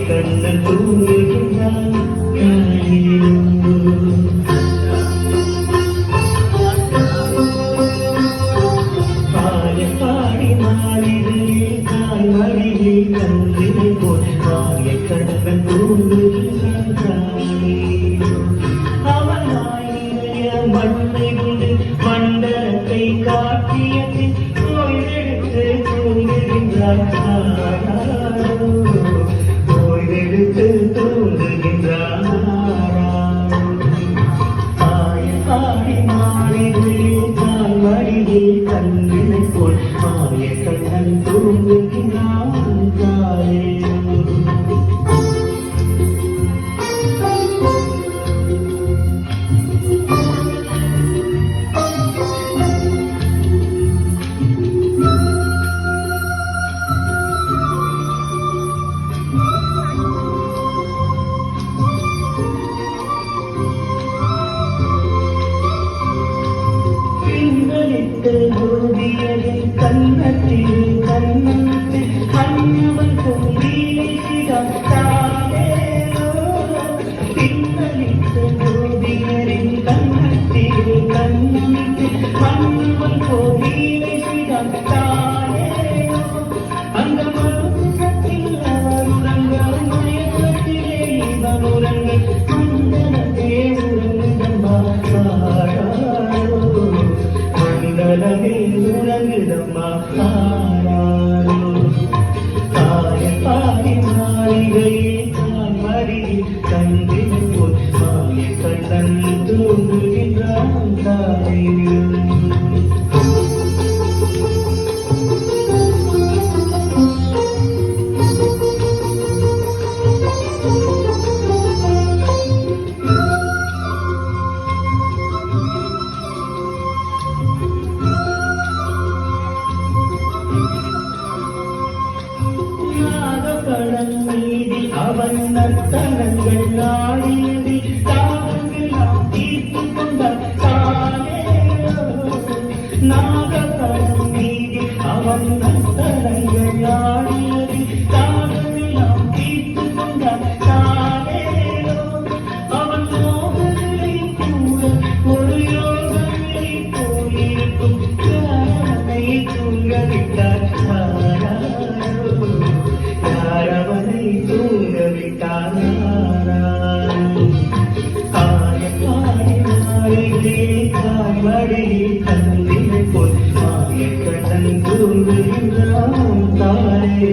கண்ணன் கூறுகிறான் பாடி பாடி நாளிலே கால் வழியே கன்றினை போல் பாய கண்ணன் கூறுகிறான் அவன் ஆயிரிய மண்ணை கொண்டு மண்டலத்தை காட்டியது நோய் எடுத்து தூங்குகின்றான் Maria. 为了妈妈。நத்தனங்கள் நாடியடி தானங்களாம் தீர்த்து கொண்ட தானே நாகதம் மீது அவன் நத்தனங்கள் நாடி மடி கண்ணில் பொன்னாய கடன் தூங்குகிறான் தாரே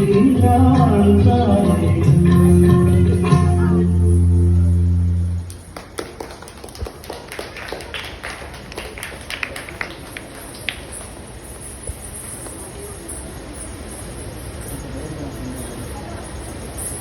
இல்லாமல்